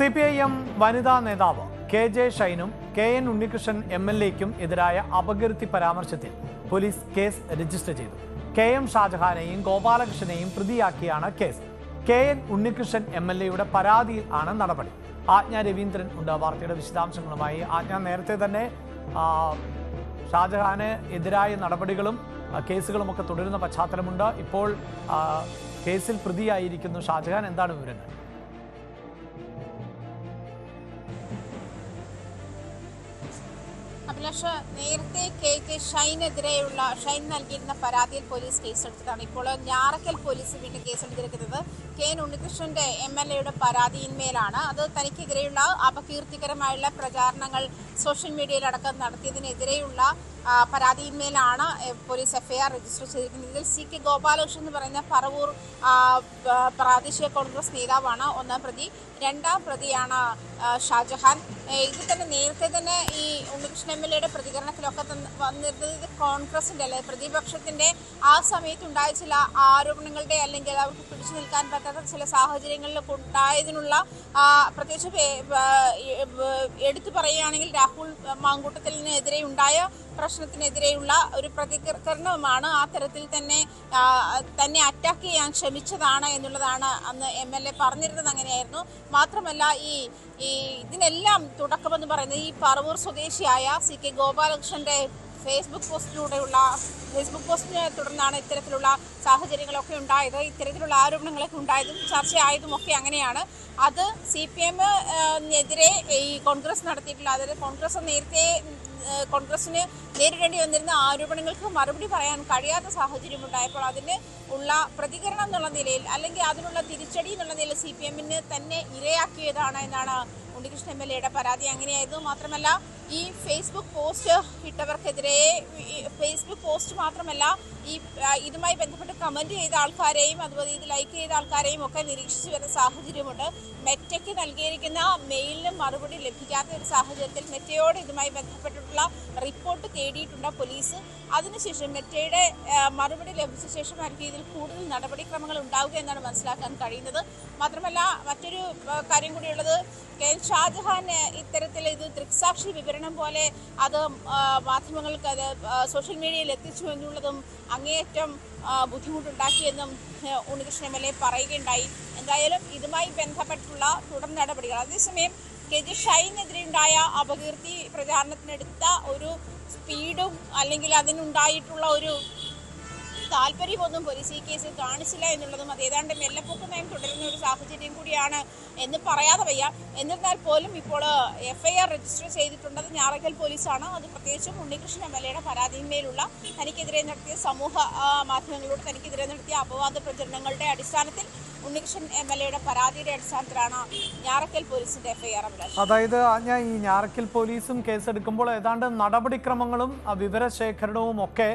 C P I M വനിതാ നേതാവ് K J ഷൈനും K N Unnikrishnan M L എക്കും എതിരായ അപകീർത്തി പരാമർശത്തിൽ പോലീസ് കേസ് രജിസ്റ്റർ ചെയ്തു. കെ എം ഷാജഹാനെയും ഗോപാലകൃഷ്ണനെയും പ്രതിയാക്കിയാണ് case. K N Unnikrishnan M L എയുടെ പരാതിയിൽ ആണ് നടപടി. ആജ്ഞ രവീന്ദ്രൻ ഉണ്ട്. വാർത്തയുടെ വിശദാംശങ്ങളുമായി ആജ്ഞ നേരത്തെ തന്നെ ഷാജഹാന് എതിരായ നടപടികളും കേസുകളുമൊക്കെ തുടരുന്ന പശ്ചാത്തലമുണ്ട്. ഇപ്പോൾ കേസിൽ പ്രതിയായിരിക്കുന്നു ഷാജഹാൻ. എന്താണ് വിവരങ്ങൾ? അഭിലാഷ് നേരത്തെ കെ കെ ഷൈനെതിരെയുള്ള ഷൈൻ നൽകിയിരുന്ന പരാതിയിൽ പോലീസ് കേസെടുത്തതാണ്. ഇപ്പോൾ ഞാറക്കൽ പോലീസ് വീണ്ടും കേസെടുത്തിരിക്കുന്നത് കെ എൻ ഉണ്ണികൃഷ്ണന്റെ എം എൽ എയുടെ പരാതിയിന്മേലാണ്. അത് തനിക്കെതിരെയുള്ള അപകീർത്തികരമായുള്ള പ്രചാരണങ്ങൾ സോഷ്യൽ മീഡിയയിലടക്കം നടത്തിയതിനെതിരെയുള്ള പരാതിയിന്മേലാണ് പോലീസ് എഫ്ഐആർ രജിസ്റ്റർ ചെയ്തിരിക്കുന്നത്. ഇതിൽ സി കെ ഗോപാലകൃഷ്ണൻ എന്ന് പറയുന്ന പറവൂർ പ്രാദേശിക കോൺഗ്രസ് നേതാവാണ് ഒന്നാം പ്രതി. രണ്ടാം പ്രതിയാണ് ഷാജഹാൻ. ഇതിൽ തന്നെ നേരത്തെ തന്നെ ഈ ഉണ്ണികൃഷ്ണൻ എം എൽ എയുടെ പ്രതികരണത്തിലൊക്കെ വന്നിരുന്നത് ഇത് കോൺഗ്രസിന്റെ അല്ലെ പ്രതിപക്ഷത്തിന്റെ ആ സമയത്തുണ്ടായ ചില ആരോപണങ്ങളുടെ അല്ലെങ്കിൽ അവർക്ക് പിടിച്ചു നിൽക്കാൻ പറ്റാത്ത ചില സാഹചര്യങ്ങളിൽ ഉണ്ടായതിനുള്ള പ്രത്യേകിച്ച് എടുത്തു പറയുകയാണെങ്കിൽ രാഹുൽ മാങ്കൂട്ടത്തിനെതിരെ ഉണ്ടായ പ്രശ്നത്തിനെതിരെയുള്ള ഒരു പ്രതികരണവുമാണ് ആ തരത്തിൽ തന്നെ തന്നെ അറ്റാക്ക് ചെയ്യാൻ ശ്രമിച്ചതാണ് എന്നുള്ളതാണ് അന്ന് എം എൽ എ പറഞ്ഞിരുന്നത് അങ്ങനെയായിരുന്നു. മാത്രമല്ല ഈ ഈ ഇതിനെല്ലാം തുടക്കമെന്ന് പറയുന്നത് ഈ പറവൂർ സ്വദേശിയായ സി കെ ഗോപാലകൃഷ്ണന്റെ ഫേസ്ബുക്ക് പോസ്റ്റിലൂടെയുള്ള ഫേസ്ബുക്ക് പോസ്റ്റിനെ തുടർന്നാണ് ഇത്തരത്തിലുള്ള സാഹചര്യങ്ങളൊക്കെ ഉണ്ടായത്. ഇത്തരത്തിലുള്ള ആരോപണങ്ങളൊക്കെ ഉണ്ടായതും ചർച്ചയായതും ഒക്കെ അങ്ങനെയാണ്. അത് സി പി എമ്മിനെതിരെ ഈ കോൺഗ്രസ് നടത്തിയിട്ടുള്ള അതായത് കോൺഗ്രസ് നേരത്തെ കോൺഗ്രസിന് നേരിടേണ്ടി വന്നിരുന്ന ആരോപണങ്ങൾക്ക് മറുപടി പറയാൻ കഴിയാത്ത സാഹചര്യം ഉണ്ടായപ്പോൾ അതിന് ഉള്ള പ്രതികരണം എന്നുള്ള നിലയിൽ അല്ലെങ്കിൽ അതിനുള്ള തിരിച്ചടി എന്നുള്ള നിലയിൽ സി പി എമ്മിന് തന്നെ ഇരയാക്കിയതാണ് എന്നാണ് ഉണ്ണികൃഷ്ണൻ എം എൽ എയുടെ പരാതി അങ്ങനെയായിരുന്നു മാത്രമല്ല ഈ ഫേസ്ബുക്ക് പോസ്റ്റ് ഇട്ടവർക്കെതിരെ ഫേസ്ബുക്ക് പോസ്റ്റ് മാത്രമല്ല ഈ ഇതുമായി ബന്ധപ്പെട്ട് കമന്റ് ചെയ്ത ആൾക്കാരെയും അതുപോലെ ഇത് ലൈക്ക് ചെയ്ത ആൾക്കാരെയും ഒക്കെ നിരീക്ഷിച്ചു വരുന്ന സാഹചര്യമുണ്ട്. മെറ്റയ്ക്ക് നൽകിയിരിക്കുന്ന മെയിലിന് മറുപടി ലഭിക്കാത്ത ഒരു സാഹചര്യത്തിൽ മെറ്റയോട് ഇതുമായി ബന്ധപ്പെട്ടിട്ടുള്ള റിപ്പോർട്ട് തേടിയിട്ടുണ്ട് പോലീസ്. അതിനുശേഷം മെറ്റയുടെ മറുപടി ലഭിച്ച ശേഷമായിരിക്കും ഇതിൽ കൂടുതൽ നടപടിക്രമങ്ങൾ ഉണ്ടാവുക എന്നാണ് മനസ്സിലാക്കാൻ കഴിയുന്നത്. മാത്രമല്ല മറ്റൊരു കാര്യം കൂടിയുള്ളത് കെ എൻ ഷാജഹാൻ ഇത്തരത്തിൽ ഇത് ദൃക്സാക്ഷി വിവരണം പോലെ അത് മാധ്യമങ്ങൾക്ക് അത് സോഷ്യൽ മീഡിയയിൽ എത്തിച്ചു എന്നുള്ളതും അങ്ങേയറ്റം ബുദ്ധിമുട്ടുണ്ടാക്കിയെന്നും ഉണ്ണികൃഷ്ണൻ എം എൽ എ പറയുകയുണ്ടായി. എന്തായാലും ഇതുമായി ബന്ധപ്പെട്ടുള്ള തുടർ നടപടികൾ. അതേസമയം കെ ജി ഷൈനെതിരെ ഉണ്ടായ അപകീർത്തി പ്രചാരണത്തിനെടുത്ത ഒരു സ്പീഡും അല്ലെങ്കിൽ അതിനുണ്ടായിട്ടുള്ള ഒരു താല്പര്യമൊന്നും പോലീസ് ഈ കേസിൽ കാണിച്ചില്ല എന്നുള്ളതും അത് ഏതാണ്ട് മെല്ലപ്പൊക്ക നയം തുടരുന്ന ഒരു സാഹചര്യം കൂടിയാണ് എന്ന് പറയാതെ വയ്യ. എന്നിരുന്നാൽ പോലും ഇപ്പോൾ എഫ്ഐആർ രജിസ്റ്റർ ചെയ്തിട്ടുണ്ടത് ഞാറക്കൽ പോലീസാണ്. അത് പ്രത്യേകിച്ചും ഉണ്ണികൃഷ്ണൻ എം എൽ എയുടെ പരാതിന്മേലുള്ള തനിക്കെതിരെ നടത്തിയ സമൂഹ മാധ്യമങ്ങളോട് തനിക്കെതിരെ നടത്തിയ അപവാദ പ്രചരണങ്ങളുടെ അടിസ്ഥാനത്തിൽ ഉണ്ണികൃഷ്ണൻ എം എൽ എയുടെ പരാതിയുടെ അടിസ്ഥാനത്തിലാണ് ഞാറക്കൽ പോലീസിന്റെ എഫ്ഐആർ അതായത് ഞാൻ ഈ ഞാറക്കൽ പോലീസും കേസെടുക്കുമ്പോൾ ഏതാണ്ട് നടപടിക്രമങ്ങളും വിവരശേഖരണവും ഒക്കെ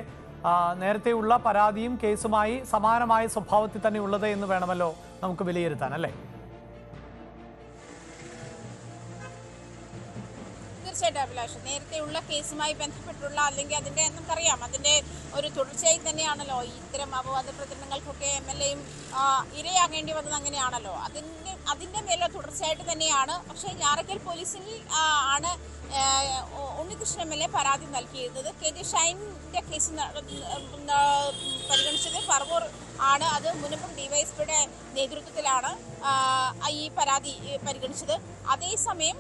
നേരത്തെയുള്ള പരാതിയും കേസുമായി സമാനമായ സ്വഭാവത്തിൽ തന്നെ ഉള്ളത് എന്ന് വേണമല്ലോ നമുക്ക് വിലയിരുത്താൻ അല്ലേ? തീർച്ചയായിട്ടും അഭിലാഷ്. നേരത്തെയുള്ള കേസുമായി ബന്ധപ്പെട്ടുള്ള അല്ലെങ്കിൽ അതിന്റെ നമുക്കറിയാം അതിന്റെ ഒരു തുടർച്ചയായി തന്നെയാണല്ലോ ഇത്തരം അപവാദ പ്രചരണങ്ങൾക്കൊക്കെ എം എൽ എയും ഇരയാകേണ്ടി വന്നത് അങ്ങനെയാണല്ലോ. അതിന്റെ അതിന്റെ മേലെ തുടർച്ചയായിട്ട് തന്നെയാണ്. പക്ഷേ ഞാറക്കൽ പോലീസിൽ ആണ് ഉണ്ണികൃഷ്ണൻ എം എൽ എ പരാതി നൽകിയിരുന്നത്. കെ ജി ഷൈനിന്റെ കേസ് പരിഗണിച്ചത് ഫർവൂർ ആണ്. അത് മുനപ്പം ഡിവൈഎസ്പിയുടെ നേതൃത്വത്തിലാണ് ഈ പരാതി പരിഗണിച്ചത്. അതേസമയം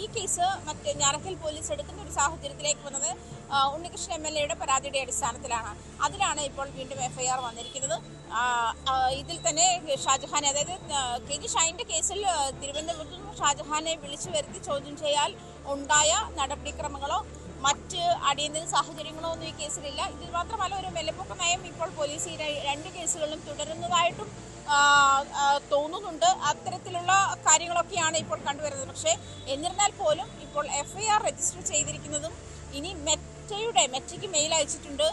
ഈ കേസ് മറ്റ് ഞാറക്കൽ പോലീസ് എടുക്കുന്ന ഒരു സാഹചര്യത്തിലേക്ക് വന്നത് ഉണ്ണികൃഷ്ണൻ എം എൽ എയുടെ പരാതിയുടെ അടിസ്ഥാനത്തിലാണ്. അതിലാണ് ഇപ്പോൾ വീണ്ടും എഫ്ഐആർ വന്നിരിക്കുന്നത്. ഇതിൽ തന്നെ ഷാജഹാൻ അതായത് കെ ജി ഷൈന്റെ കേസിൽ തിരുവനന്തപുരത്ത് ഷാജഹാനെ വിളിച്ചു വരുത്തി ചോദ്യം ചെയ്യാൻ ഉണ്ടായ നടപടിക്രമങ്ങളോ മറ്റ് അടിയന്തര സാഹചര്യങ്ങളോ ഒന്നും ഈ കേസിലില്ല. ഇതിൽ മാത്രമല്ല ഒരു വെല്ലപ്പൊക്ക നയം ഇപ്പോൾ പോലീസ് ഈ രണ്ട് കേസുകളിലും തുടരുന്നതായിട്ടും തോന്നുന്നുണ്ട് അത്തരത്തിലുള്ള കാര്യങ്ങളൊക്കെയാണ് ഇപ്പോൾ കണ്ടുവരുന്നത്. പക്ഷേ എന്നിരുന്നാൽ പോലും ഇപ്പോൾ എഫ്ഐആർ രജിസ്റ്റർ ചെയ്തിരിക്കുന്നതും ഇനി മെറ്റയുടെ മെറ്റയ്ക്ക് മെയിൽ അയച്ചിട്ടുണ്ട്.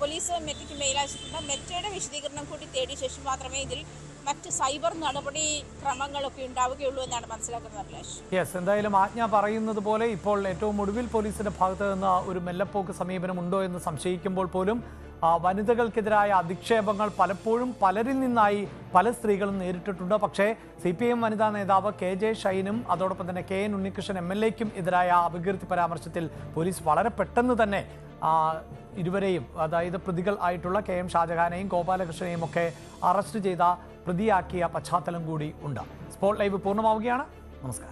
പോലീസ് മെറ്റയ്ക്ക് മെയിൽ അയച്ചിട്ടുണ്ട്. മെറ്റയുടെ വിശദീകരണം കൂടി തേടിയ ശേഷം മാത്രമേ ഇതിൽ മറ്റ് സൈബർ നടപടി ക്രമങ്ങളൊക്കെ ഉണ്ടാവുകയുള്ളൂ എന്നാണ് മനസ്സിലാക്കുന്നത് അഭിലാഷ് യെസ് എന്തായാലും ആജ്ഞ പറയുന്നത് പോലെ ഇപ്പോൾ ഏറ്റവും ഒടുവിൽ പോലീസിന്റെ ഭാഗത്ത് നിന്ന് ഒരു മെല്ലപ്പോക്ക് സമീപനം ഉണ്ടോ എന്ന് സംശയിക്കുമ്പോൾ പോലും വനിതകൾക്കെതിരായ അധിക്ഷേപങ്ങൾ പലപ്പോഴും പലരിൽ നിന്നായി പല സ്ത്രീകളും നേരിട്ടിട്ടുണ്ട്. പക്ഷേ സി പി എം വനിതാ നേതാവ് കെ ജെ ഷൈനും അതോടൊപ്പം തന്നെ K N Unnikrishnan M L എക്കും എതിരായ അപകീർത്തി പരാമർശത്തിൽ പോലീസ് വളരെ പെട്ടെന്ന് തന്നെ ഇരുവരെയും അതായത് പ്രതികൾ ആയിട്ടുള്ള കെ എം ഷാജഹാനെയും ഗോപാലകൃഷ്ണനെയും ഒക്കെ അറസ്റ്റ് ചെയ്ത പ്രതിയാക്കിയ പശ്ചാത്തലം കൂടി ഉണ്ട്. സ്പോട്ട് ലൈവ് പൂർണമാവുകയാണ്. നമസ്കാരം.